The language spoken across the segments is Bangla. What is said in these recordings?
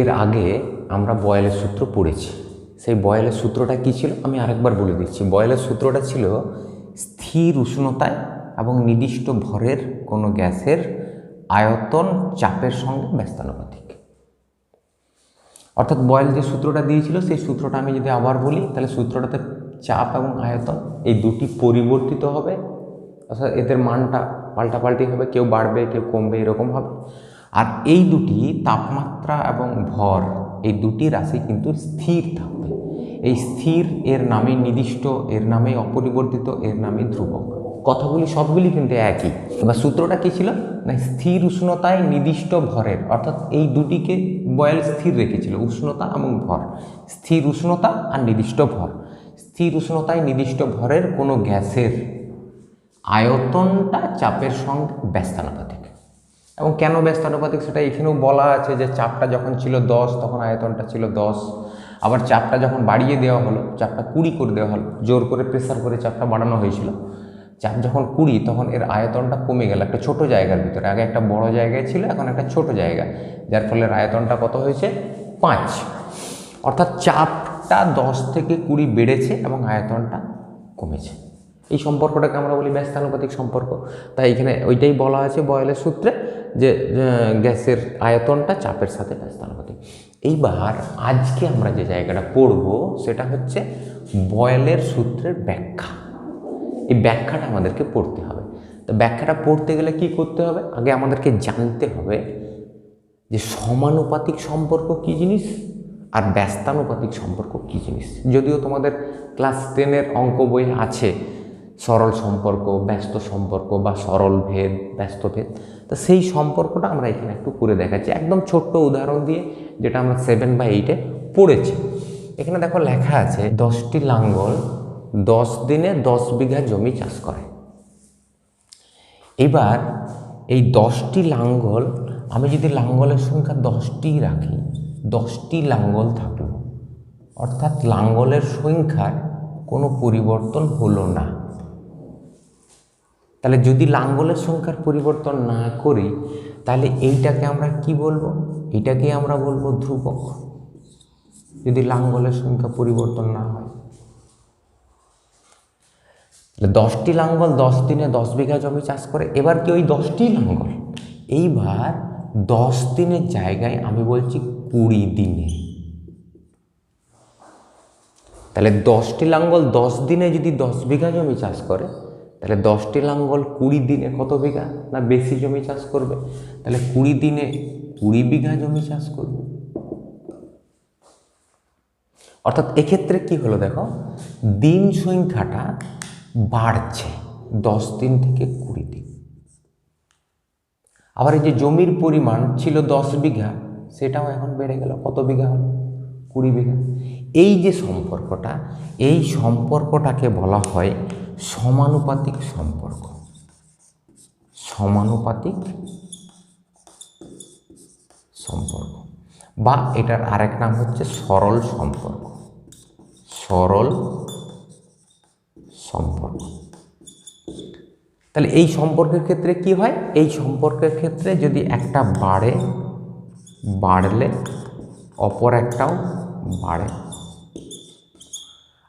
এর আগে আমরা বয়েলের সূত্র পড়েছি। সেই বয়েলের সূত্রটা কী ছিল? আমি আরেকবার বলে দিচ্ছি। বয়েলের সূত্রটা ছিল স্থির উষ্ণতায় এবং নির্দিষ্ট ভরের কোনো গ্যাসের আয়তন চাপের সঙ্গে ব্যস্তানুপাতিক। অর্থাৎ বয়েল যে সূত্রটা দিয়েছিল, সেই সূত্রটা আমি যদি আবার বলি, তাহলে সূত্রটাতে চাপ এবং আয়তন এই দুটি পরিবর্তিত হবে। অর্থাৎ এদের মানটা পাল্টাপাল্টি হবে, কেউ বাড়বে, কেউ কমবে, এরকম হবে। আর এই দুটি তাপমাত্রা এবং ভর, এই দুটি রাশি কিন্তু স্থির থাকবে। এই স্থির এর নামে নির্দিষ্ট, এর নামে অপরিবর্তিত, এর নামে ধ্রুবক। কথাগুলি সবগুলি কিন্তু একই। এবার সূত্রটা কী ছিল? না, স্থির উষ্ণতায় নির্দিষ্ট ভরের, অর্থাৎ এই দুটিকে বয়েল স্থির রেখেছিল, উষ্ণতা এবং ভর। স্থির উষ্ণতা আর নির্দিষ্ট ভর। স্থির উষ্ণতায় নির্দিষ্ট ভরের কোনো গ্যাসের আয়তনটা চাপের সঙ্গে ব্যস্তানুপাতিক এবং কেন ব্যস্তানুপাতিক সেটা এখানেও বলা আছে যে চাপটা যখন ছিল দশ, তখন আয়তনটা ছিল দশ। আবার চাপটা যখন বাড়িয়ে দেওয়া হলো, চাপটা কুড়ি করে দেওয়া হলো, জোর করে প্রেসার করে চাপটা বাড়ানো হয়েছিল। চাপ যখন কুড়ি, তখন এর আয়তনটা কমে গেল একটা ছোট জায়গার ভিতরে। আগে একটা বড় জায়গায় ছিল, এখন একটা ছোট জায়গা, যার ফলে আয়তনটা কত হয়েছে? পাঁচ। অর্থাৎ চাপটা দশ থেকে কুড়ি বেড়েছে এবং আয়তনটা কমেছে। এই সম্পর্কটাকে আমরা বলি ব্যস্তানুপাতিক সম্পর্ক। তাই এখানে ওইটাই বলা আছে বয়েলের সূত্রে। যে গ্যাসের আয়তনটা চাপের সাথে ব্যস্তানুপাতিক এইবার আজকে আমরা যে জায়গাটা পড়ব, সেটা হচ্ছে বয়েলের সূত্রের ব্যাখ্যা। এই ব্যাখ্যাটা আমাদেরকে পড়তে হবে। তো ব্যাখ্যাটা পড়তে গেলে কি করতে হবে? আগে আমাদেরকে জানতে হবে যে সমানুপাতিক সম্পর্ক কী জিনিস আর ব্যস্তানুপাতিক সম্পর্ক কী জিনিস। যদিও তোমাদের ক্লাস টেনের অঙ্ক বই আছে, সরল সম্পর্ক, ব্যস্ত সম্পর্ক বা সরল ভেদ, ব্যস্ত ভেদ। তো সেই সম্পর্কটা আমরা এখানে একটু করে দেখাচ্ছি। একদম ছোট্ট উদাহরণ দিয়ে যেটা আমরা সেভেন বা এইটে পড়েছি। এখানে দেখো লেখা আছে, দশটি লাঙ্গল দশ দিনে দশ বিঘা জমি চাষ করে। এবার এই দশটি লাঙ্গল, আমি যদি লাঙ্গলের সংখ্যা দশটি রাখি, দশটি লাঙ্গল থাকল। অর্থাৎ লাঙ্গলের সংখ্যার কোনো পরিবর্তন হলো না। তাহলে যদি লাঙ্গলের সংখ্যার পরিবর্তন না করি, তাহলে এইটাকে আমরা কি বলব? এটাকে আমরা বলব ধ্রুবক। যদি লাঙ্গলের সংখ্যা পরিবর্তন না হয়। তাহলে দশটি লাঙ্গল দশ দিনে দশ বিঘা জমি চাষ করে, এবার কি ওই দশটি লাঙ্গল? এইবার দশ দিনের জায়গায় আমি বলছি কুড়ি দিনে। তাহলে দশটি লাঙ্গল দশ দিনে যদি দশ বিঘা জমি চাষ করে তাহলে দশটি লাঙ্গল কুড়ি দিনে কত বিঘা? না বেশি জমি চাষ করবে? তাহলে কুড়ি দিনে কুড়ি বিঘা জমি চাষ করবে। অর্থাৎ এক্ষেত্রে কি হলো দেখো, দিন সংখ্যাটা বাড়ছে দশ দিন থেকে কুড়ি দিন। আবার এই যে জমির পরিমাণ ছিল দশ বিঘা, সেটাও এখন বেড়ে গেল, কত বিঘা হলো? কুড়ি বিঘা। এই যে সম্পর্কটা, এই সম্পর্কটাকে বলা হয় সমানুপাতিক সম্পর্ক। সমানুপাতিক সম্পর্ক। বা এটার আরেক নাম হচ্ছে সরল সম্পর্ক। সরল সম্পর্ক। তাহলে এই সম্পর্কের ক্ষেত্রে কি হয়? এই সম্পর্কের ক্ষেত্রে যদি একটা বাড়ে, বাড়লে অপর একটাও বাড়ে।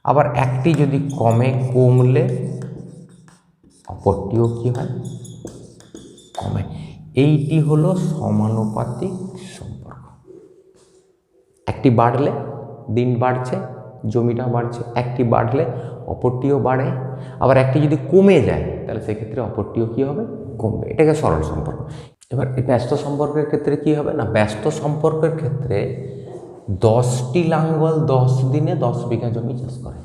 আবার একটি যদি কমে কমলে অপরটিও কি হয়? কমে। এইটি হলো সমানুপাতিক সম্পর্ক। একটি বাড়লে দিন বাড়ছে, জমিটা বাড়ছে, একটি বাড়লে অপরটিও বাড়ে। আবার একটি যদি কমে যায়, তাহলে সেক্ষেত্রে অপরটিও কী হবে? কমবে। এটাকে সরল সম্পর্ক। এবার ব্যস্ত সম্পর্কের ক্ষেত্রে কি হবে? না, ব্যস্ত সম্পর্কের ক্ষেত্রে দশটি লাঙ্গল দশ দিনে দশ বিঘা জমি চাষ করে।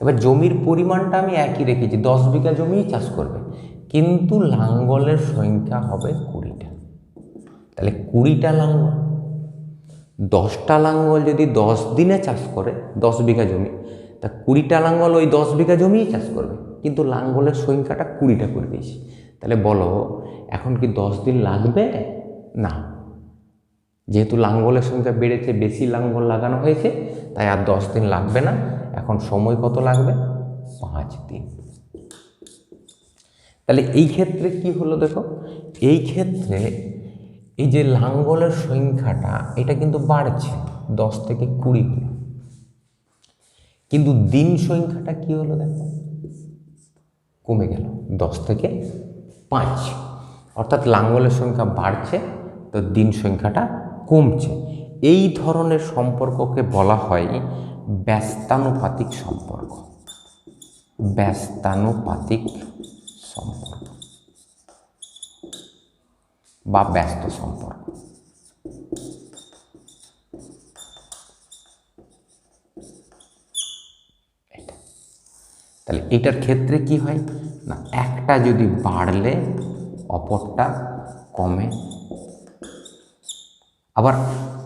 এবার জমির পরিমাণটা আমি একই রেখেছি, দশ বিঘা জমিই চাষ করবে। কিন্তু লাঙ্গলের সংখ্যা হবে কুড়িটা। তাহলে কুড়িটা লাঙ্গল, দশটা লাঙ্গল যদি দশ দিনে চাষ করে দশ বিঘা জমি, তা কুড়িটা লাঙ্গল ওই দশ বিঘা জমিই চাষ করবে। কিন্তু লাঙ্গলের সংখ্যাটা কুড়িটা করে দিয়েছি। তাহলে বলো, এখন কি দশ দিন লাগবে? না। যেহেতু লাঙ্গলের সংখ্যা বেড়েছে, বেশি লাঙ্গল লাগানো হয়েছে, তাই আর দশ দিন লাগবে না। এখন সময় কত লাগবে? পাঁচ দিন। তাহলে এই ক্ষেত্রে কি হলো দেখো? এই ক্ষেত্রে এই যে লাঙ্গলের সংখ্যাটা, এটা কিন্তু বাড়ছে দশ থেকে কুড়ি হলো কিন্তু দিন সংখ্যাটা কি হলো দেখো? কমে গেল দশ থেকে পাঁচ। অর্থাৎ লাঙ্গলের সংখ্যা বাড়ছে, তো দিন সংখ্যাটা কমছে। এই ধরনের সম্পর্ককে বলা হয় ব্যস্তানুপাতিক সম্পর্ক। ব্যস্তানুপাতিক সম্পর্ক বা ব্যস্ত সম্পর্ক। তাহলে এটার ক্ষেত্রে কি হয়? না, একটা যদি বাড়লে, অপরটা কমে আবার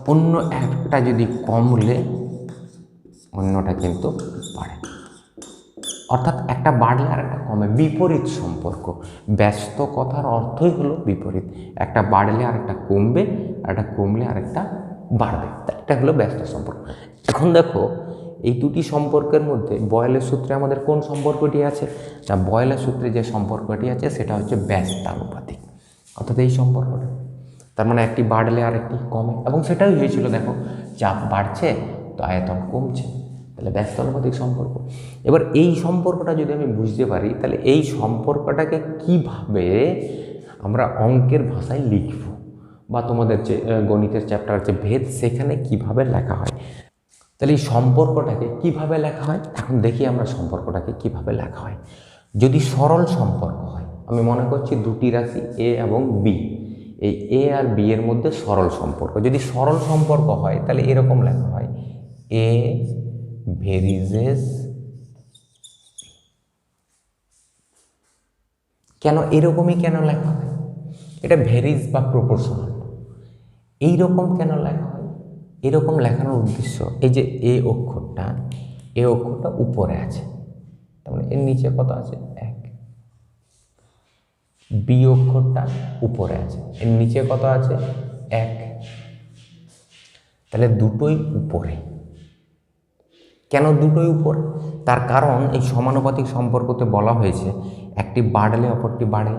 অন্য একটা যদি কমলে অন্যটা কিন্তু বাড়ে। অর্থাৎ একটা বাড়লে আর একটা কমে। বিপরীত সম্পর্ক। ব্যস্ত কথার অর্থই হলো বিপরীত। একটা বাড়লে আর একটা কমবে, আর একটা কমলে আর একটা বাড়বে। এটা হলো ব্যস্ত সম্পর্ক। এখন দেখো, এই দুটি সম্পর্কের মধ্যে বয়লের সূত্রে আমাদের কোন সম্পর্কটি আছে? না বয়লের সূত্রে যে সম্পর্কটি আছে, সেটা হচ্ছে ব্যস্তানুপাতিক। অর্থাৎ এই সম্পর্কটা তার মানে একটি বাড়লে আর একটি কমে। এবং সেটাই হয়েছিল, দেখো, চাপ বাড়ছে, তো আয়তন কমছে। তাহলে ব্যস্তানুপাতিক সম্পর্ক। এবার এই সম্পর্কটা যদি আমি বুঝতে পারি, তাহলে এই সম্পর্কটাকে কীভাবে আমরা অঙ্কের ভাষায় লিখব? বা তোমাদের যে গণিতের চ্যাপ্টার আছে ভেদ, সেখানে কীভাবে লেখা হয়? তাহলে এই সম্পর্কটাকে কীভাবে লেখা হয়? এখন দেখি আমরা সম্পর্কটাকে কীভাবে লেখা হয়। যদি সরল সম্পর্ক হয়, আমি মনে করছি দুটি রাশি এ এবং বি এই এ আর বি এর মধ্যে সরল সম্পর্ক। যদি সরল সম্পর্ক হয়, তাহলে এরকম লেখা হয় এ ভেরিজেস কেন এরকমই কেন লেখা হয়? এটা ভেরিজ বা প্রপোর্শনাল। এইরকম কেন লেখা হয়? এরকম লেখানোর উদ্দেশ্য, এই যে এ অক্ষরটা এ অক্ষরটা উপরে আছে। তার মানে এর নিচে কত আছে? এক। বি উপরে আছে। এর নিচে কত আছে? এক। তাহলে দুটোই উপরে। কেন দুটোই উপরে? তার কারণ এই সমানুপাতিক সম্পর্কতে বলা হয়েছে, একটি বাড়লে অপরটি বাড়ে,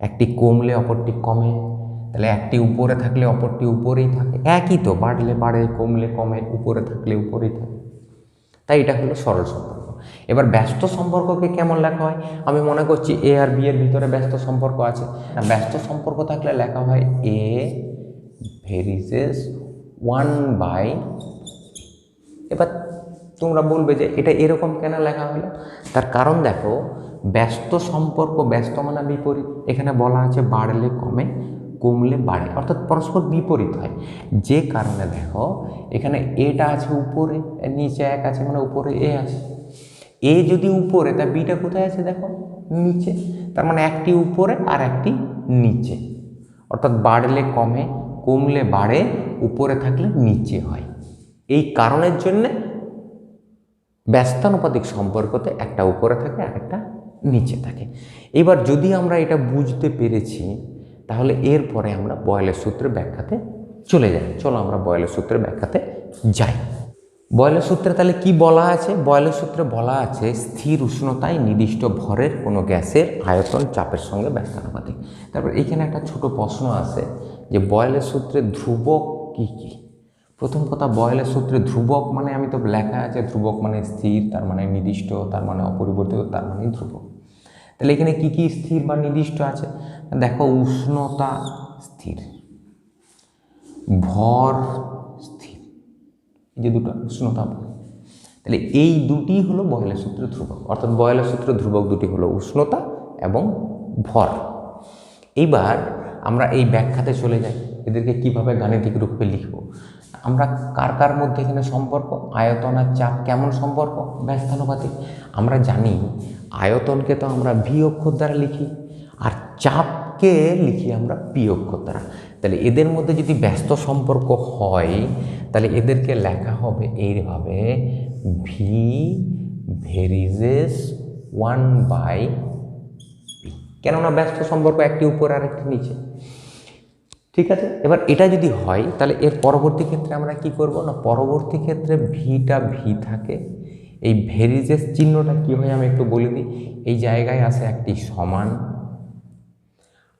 একটি কমলে অপরটি কমে। তাহলে একটি উপরে থাকলে অপরটি উপরেই থাকে। একই তো, বাড়লে বাড়ে, কমলে কমে, উপরে থাকলে উপরেই থাকে। তাই এটা হলো সরল সম্পর্ক। এবার ব্যস্ত সম্পর্ককে কেমন লেখা হয়? আমি মনে করছি এ আর বি এর ভিতরে ব্যস্ত সম্পর্ক আছে। ব্যস্ত সম্পর্ক থাকলে লেখা হয় এ ভেরিজেস ওয়ান বাই এবার তোমরা বলবে যে এটা এরকম কেন লেখা হলো? তার কারণ দেখো, ব্যস্ত সম্পর্ক, ব্যস্ত মানে বিপরীত। এখানে বলা আছে বাড়লে কমে, কমলে বাড়ে। অর্থাৎ পরস্পর বিপরীত হয়। যে কারণে দেখো, এখানে এটা আছে উপরে, নিচে এক আছে মানে উপরে এ আছে। এ যদি উপরে, তা বিটা কোথায় আছে দেখো? নিচে। তার মানে একটি উপরে আর একটি নিচে। অর্থাৎ বাড়লে কমে, কমলে বাড়ে, উপরে থাকলে নিচে হয়। এই কারণের জন্যে ব্যস্তানুপাতিক সম্পর্কতে একটা উপরে থাকে আর একটা নিচে থাকে। এবার যদি আমরা এটা বুঝতে পেরেছি, তাহলে এরপরে আমরা বয়লের সূত্রের ব্যাখ্যাতে চলে যাই। চলো আমরা বয়লের সূত্রের ব্যাখ্যাতে যাই। বয়লের সূত্রে তাহলে কি বলা আছে? বয়লের সূত্রে বলা আছে, স্থির উষ্ণতায় নির্দিষ্ট ভরের কোনো গ্যাসের আয়তন চাপের সঙ্গে ব্যস্তানুপাতিক। তারপর এখানে একটা ছোট প্রশ্ন আছে যে বয়লের সূত্রে ধ্রুবক কী কী? প্রথম কথা, বয়লের সূত্রে ধ্রুবক মানে আমি তো লেখা আছে, ধ্রুবক মানে স্থির, তার মানে নির্দিষ্ট, তার মানে অপরিবর্তিত, তার মানে ধ্রুবক। তাহলে এখানে কি কি স্থির বা নির্দিষ্ট আছে? দেখো, উষ্ণতা স্থির, ভর এই যে দুটো উষ্ণতা ভর তাহলে এই দুটি হলো বয়লের সূত্রে ধ্রুবক। অর্থাৎ বয়লের সূত্রে ধ্রুবক দুটি হলো উষ্ণতা এবং ভর। এইবার আমরা এই ব্যাখ্যাতে চলে যাই। এদেরকে কীভাবে গাণিতিক রূপে লিখব? আমরা কার কার মধ্যে এখানে সম্পর্ক? আয়তন আর চাপ কেমন সম্পর্ক? ব্যস্তানুপাতিক আমরা জানি আয়তনকে তো আমরা ভি অক্ষর দ্বারা লিখি, আর চাপকে লিখি আমরা পি অক্ষর দ্বারা। তাহলে এদের মধ্যে যদি ব্যস্ত সম্পর্ক হয় তাহলে এদেরকে লেখা হবে এইভাবে V varies as one by P কেননা ব্যস্ত সম্পর্ক একটি উপর আর একটি নিচে। ঠিক আছে? এবার এটা যদি হয়, তাহলে এর পরবর্তী ক্ষেত্রে আমরা কি করব? না, পরবর্তী ক্ষেত্রে ভিটা ভি থাকে। এই ভেরিজেস চিহ্নটা কী হয় আমি একটু বলে দিই। এই জায়গায় আসে একটি সমান,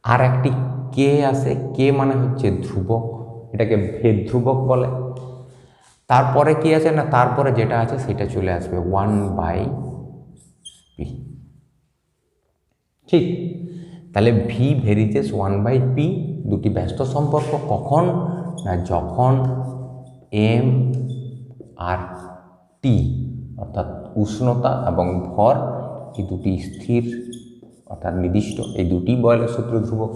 আর একটি কে আসে কে মানে হচ্ছে ধ্রুবক। এটাকে ভেদ ধ্রুবক বলে। তারপরে কি আছে না, তারপরে যেটা আছে সেটা চলে আসবে ওয়ান বাই পি ঠিক? তাহলে V varies as one by P দুটি ব্যস্ত সম্পর্ক কখন না যখন এম আর টি অর্থাৎ উষ্ণতা এবং ভর, এই দুটি স্থির, অর্থাৎ নির্দিষ্ট, এই দুটি বয়লের সূত্র ধ্রুবক।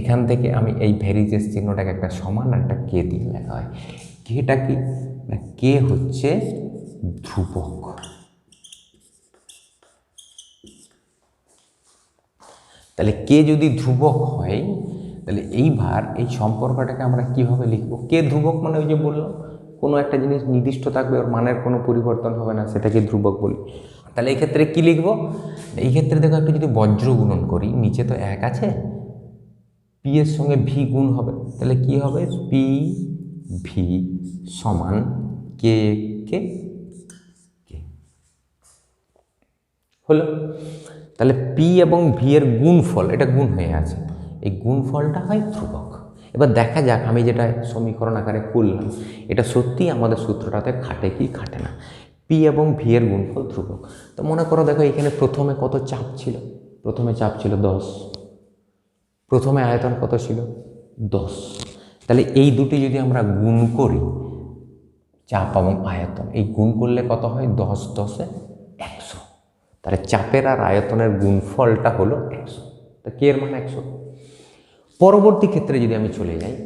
এখান থেকে আমি এই ভেরিজেস চিহ্নটাকে একটা সমান একটা কে দিয়ে লেখা হয়। কেটা কি? কে হচ্ছে ধ্রুবক? তাহলে কে যদি ধ্রুবক হয়, তাহলে এইবার এই সম্পর্কটাকে আমরা কীভাবে লিখব? কে ধ্রুবক মানে ওই যে বললাম, কোনো একটা জিনিস নির্দিষ্ট থাকবে, ওর মানের কোনো পরিবর্তন হবে না, সেটাকে ধ্রুবক বলি। তাহলে এই ক্ষেত্রে কী লিখব? এই ক্ষেত্রে দেখো একটু যদি বজ্র গুণন করি, নিচে তো এক আছে পি এর সঙ্গে ভি গুণ হবে, তাহলে কি হবে? পি ভি সমান কে কে কে হলো? তাহলে পি এবং ভি এর গুণফল, এটা গুণ হয়ে আছে। এই গুণফলটা হয় ধ্রুবক। এবার দেখা যাক, আমি যেটা সমীকরণ আকারে করলাম, এটা সত্যিই আমাদের সূত্রটাতে খাটে কি খাটে না। পি এবং ভি এর গুণফল ধ্রুবক। তো মনে করো দেখো, এখানে প্রথমে কত চাপ ছিল? প্রথমে চাপ ছিল দশ। প্রথমে আয়তন কত ছিল? দশ। তাহলে এই দুটি যদি আমরা গুণ করি, চাপ এবং আয়তন, এই গুণ করলে কত হয়? দশ, দশে একশো। তাহলে চাপের আর আয়তনের গুণফলটা হলো একশো। তা কে এর মান একশো? পরবর্তী ক্ষেত্রে যদি আমি চলে যাই,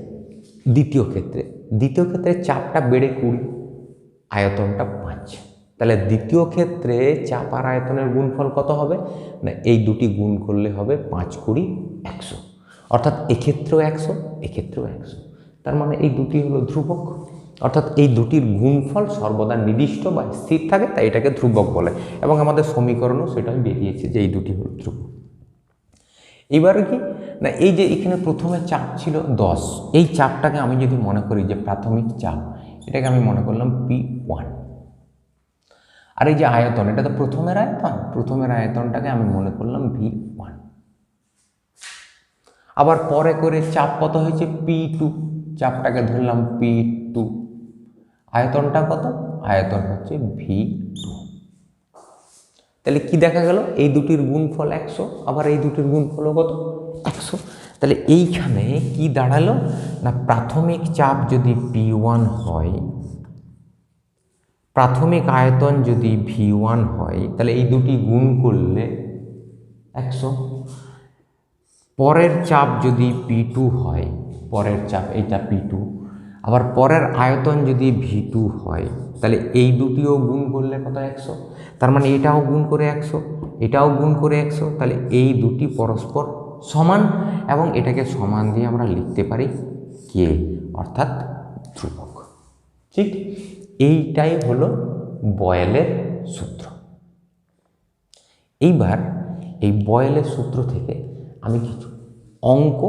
দ্বিতীয় ক্ষেত্রে দ্বিতীয় ক্ষেত্রে চাপটা বেড়ে কুড়ি, আয়তনটা পাঁচ। তাহলে দ্বিতীয় ক্ষেত্রে চাপ আর আয়তনের গুণফল কত হবে? না, এই দুটি গুণ করলে হবে পাঁচ কুড়ি একশো। অর্থাৎ এক্ষেত্রেও একশো এক্ষেত্রেও একশো। তার মানে এই দুটি হলো ধ্রুবক। অর্থাৎ এই দুটির গুণফল সর্বদা নির্দিষ্ট বা স্থির থাকে, তাই এটাকে ধ্রুবক বলে। এবং আমাদের সমীকরণও সেটাই বেরিয়েছে যে এই দুটি হলো ধ্রুবক। এবার কি? না, এই যে এখানে প্রথমে চাপ ছিল দশ। এই চাপটাকে আমি যদি মনে করি যে প্রাথমিক চাপ, এটাকে আমি মনে করলাম পি ওয়ান। আর এই যে আয়তন, এটা তো প্রথমের আয়তন। প্রথমের আয়তনটাকে আমি মনে করলাম ভি ওয়ান। আবার পরে করে চাপ কত হয়েছে? P two. চাপটাকে ধরলাম পি টু আয়তনটা কত? আয়তন হচ্ছে ভি টু তাহলে কি দেখা গেল? এই দুটির গুণফল একশো, আবার এই দুটির গুণফলও কত? একশো। তাহলে এইখানে কি দাঁড়াল? না, প্রাথমিক চাপ যদি পি ওয়ান হয়, প্রাথমিক আয়তন যদি ভি ওয়ান হয়, তাহলে এই দুটি গুণ করলে একশো। পরের চাপ যদি পি টু হয় পরের চাপ, এইটা পি টু আবার পরের আয়তন যদি ভি টু হয়, তাহলে এই দুটিও গুণ করলে কত একশো? তার মানে এটাও গুণ করে একশো, এটাও গুণ করে একশো, তাহলে এই দুটি পরস্পর সমান এবং এটাকে সমান দিয়ে আমরা লিখতে পারি কে অর্থাৎ ধ্রুবক। ঠিক এইটাই হলো বয়েলের সূত্র। এইবার এই বয়েলের সূত্র থেকে আমি কিছু অঙ্ক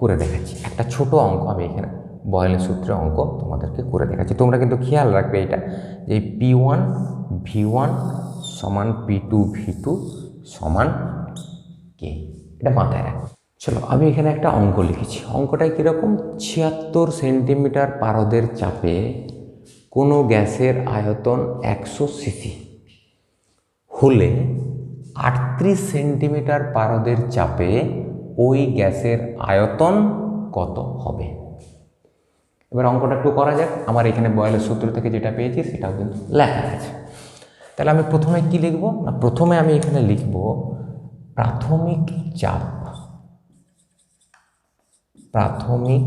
করে দেখাচ্ছি। একটা ছোট অঙ্ক, আমি এখানে বয়েলের সূত্রে অঙ্ক তোমাদেরকে করে দেখাচ্ছি। তোমরা কিন্তু খেয়াল রাখবে এটা, যে পি ওয়ান ভি ওয়ান সমান পি টু ভি টু সমান কে এটা মাথায় রাখো। চলো, আমি এখানে একটা অঙ্ক লিখেছি। অঙ্কটা কীরকম? ছিয়াত্তর সেন্টিমিটার পারদের চাপে কোনো গ্যাসের আয়তন একশো সিসি। হলে আটত্রিশ সেন্টিমিটার পারদের চাপে ওই গ্যাসের আয়তন কত হবে? এবার অঙ্কটা একটু করা যাক। আমার এখানে বয়েলের সূত্র থেকে যেটা পেয়েছি, সেটাও কিন্তু লেখা আছে। তাহলে আমি প্রথমে কি লিখব? না, প্রথমে আমি এখানে লিখব, প্রাথমিক চাপ। প্রাথমিক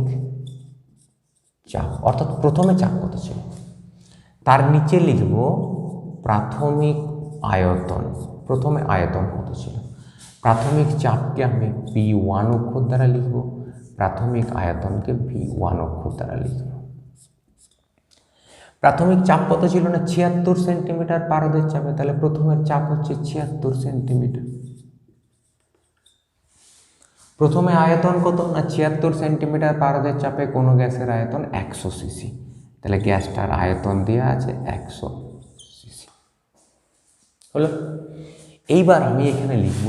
চাপ, অর্থাৎ প্রথমে চাপ কত ছিল? তার নিচে লিখব প্রাথমিক আয়তন। প্রথমে আয়তন কত ছিল? প্রাথমিক চাপকে আমি পি ওয়ান অক্ষর দ্বারা লিখব, প্রাথমিক আয়তনকে ভি ওয়ান অক্ষর দ্বারা লিখব। প্রাথমিক চাপ কত ছিল না? ছিয়াত্তর সেন্টিমিটার পারদের চাপে। তাহলে প্রথমের চাপ হচ্ছে ছিয়াত্তর সেন্টিমিটার। প্রথমে আয়তন কত না? ছিয়াত্তর সেন্টিমিটার পারদের চাপে কোনো গ্যাসের আয়তন একশো সিসি। তাহলে গ্যাসটার আয়তন দেওয়া আছে একশো সিসি। হলো? এইবার আমি এখানে লিখব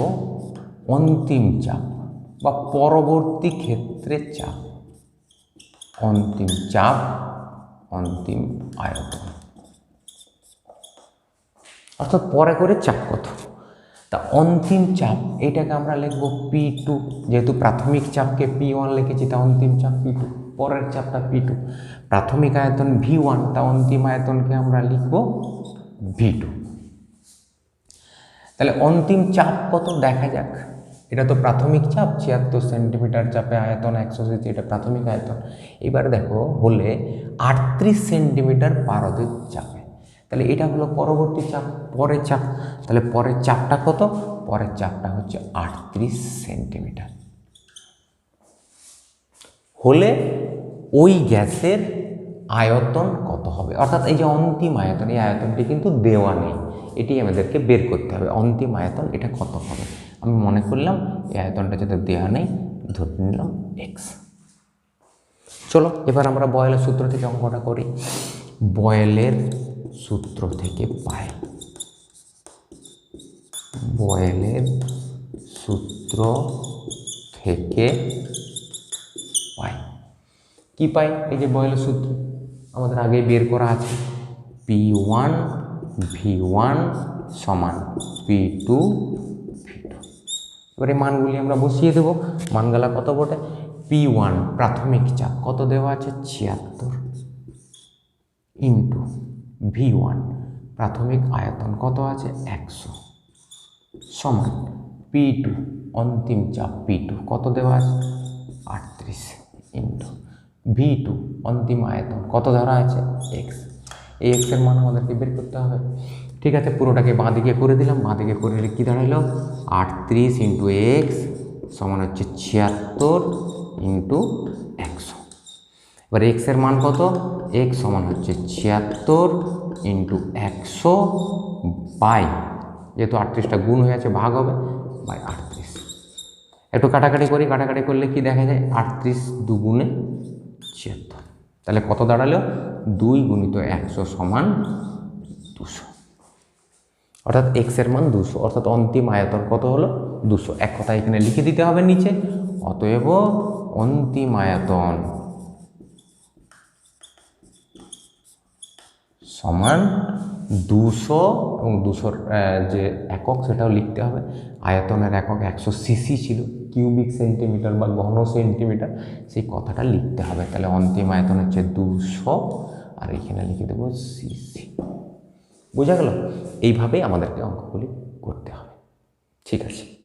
অন্তিম চাপ বা পরবর্তী ক্ষেত্রে চাপ। অন্তিম চাপ, অন্তিম আয়তন। অর্থাৎ পরে করে চাপ কত? তা অন্তিম চাপ, এটাকে আমরা লিখব পি টু। যেহেতু প্রাথমিক চাপকে পি ওয়ান লিখেছি, তা অন্তিম চাপ পি টু। পরের চাপটা পি টু। প্রাথমিক আয়তন ভি ওয়ান, তা অন্তিম আয়তনকে আমরা লিখব ভি টু। তাহলে অন্তিম চাপ কত দেখা যাক? এটা তো প্রাথমিক চাপ, ছিয়াত্তর সেন্টিমিটার চাপে আয়তন একশো সিসি এটা প্রাথমিক আয়তন। এবার দেখো হলে আটত্রিশ সেন্টিমিটার পারদের চাপে। তাহলে এটা হলো পরবর্তী চাপ, পরের চাপ। তাহলে পরের চাপটা কত? পরের চাপটা হচ্ছে আটত্রিশ সেন্টিমিটার। হলে ওই গ্যাসের আয়তন কত হবে? অর্থাৎ এই যে অন্তিম আয়তন, এই আয়তনটি কিন্তু দেওয়া নেই। এটি আমাদেরকে বের করতে হবে। অন্তিম আয়তন এটা কত হবে? আমি মনে করলাম এই আয়তনটা যাতে দেওয়া নেই, ধরে নিলাম এক্স চলো, এবার আমরা বয়েলের সূত্র থেকে অঙ্কটা করি। বয়েলের সূত্র থেকে পাই। বয়েলের সূত্র থেকে পাই। কি পাই? এই যে বয়েলের সূত্র আমাদের আগে বের করা আছে। পি ওয়ান ভি ওয়ান সমান পি টু ভি টু এবারে মানগুলি আমরা বসিয়ে দেবো। মানগুলা কত বটে? পি ওয়ান প্রাথমিক চাপ কত দেওয়া আছে? ছিয়াত্তর। ইন্টু ভি ওয়ান প্রাথমিক আয়তন কত আছে? একশো। সমান পি টু অন্তিম চাপ পি টু কত দেওয়া আছে? আটত্রিশ। ইন্টু ভি টু অন্তিম আয়তন কত ধরা আছে? এক্স এই এক্সের মান আমাদেরকে বের করতে হবে। ঠিক আছে, পুরোটাকে বাঁ দিকে করে দিলাম। বাঁ দিকে করে দিলে কী দাঁড়াইলো আটত্রিশ ইন্টু এক্স সমান হচ্ছে ছিয়াত্তর ইন্টু একশো। এবার এক্সের মান কত? এক্স সমান হচ্ছে ছিয়াত্তর ইন্টু একশো বাই। যেহেতু আটত্রিশটা গুণ হয়ে আছে, ভাগ হবে বাই আটত্রিশ। একটু কাটাকাটি করি, কাটাকাটি করলে কি দেখা যায়? আটত্রিশ দুগুণে ছিয়াত্তর। তাহলে কত দাঁড়াল? দুই গুণিত একশো সমান দুশো। অর্থাৎ এক্সের মান দুশো। অর্থাৎ অন্তিম আয়তন কত হলো? দুশো। এক কথা এখানে লিখে দিতে হবে নিচে। অতএব অন্তিম আয়তন সমান দুশো এবং দুশোর যে একক সেটাও লিখতে হবে। আয়তনের একক একশো সিসি ছিল কিউবিক সেন্টিমিটার বা ঘন সেন্টিমিটার সেই কথাটা লিখতে হবে। তাহলে অন্তিম আয়তন হচ্ছে দুশো আর এখানে লিখে দেবো সি বোঝা গেল? এইভাবেই আমাদেরকে অঙ্কগুলি করতে হবে। ঠিক আছে।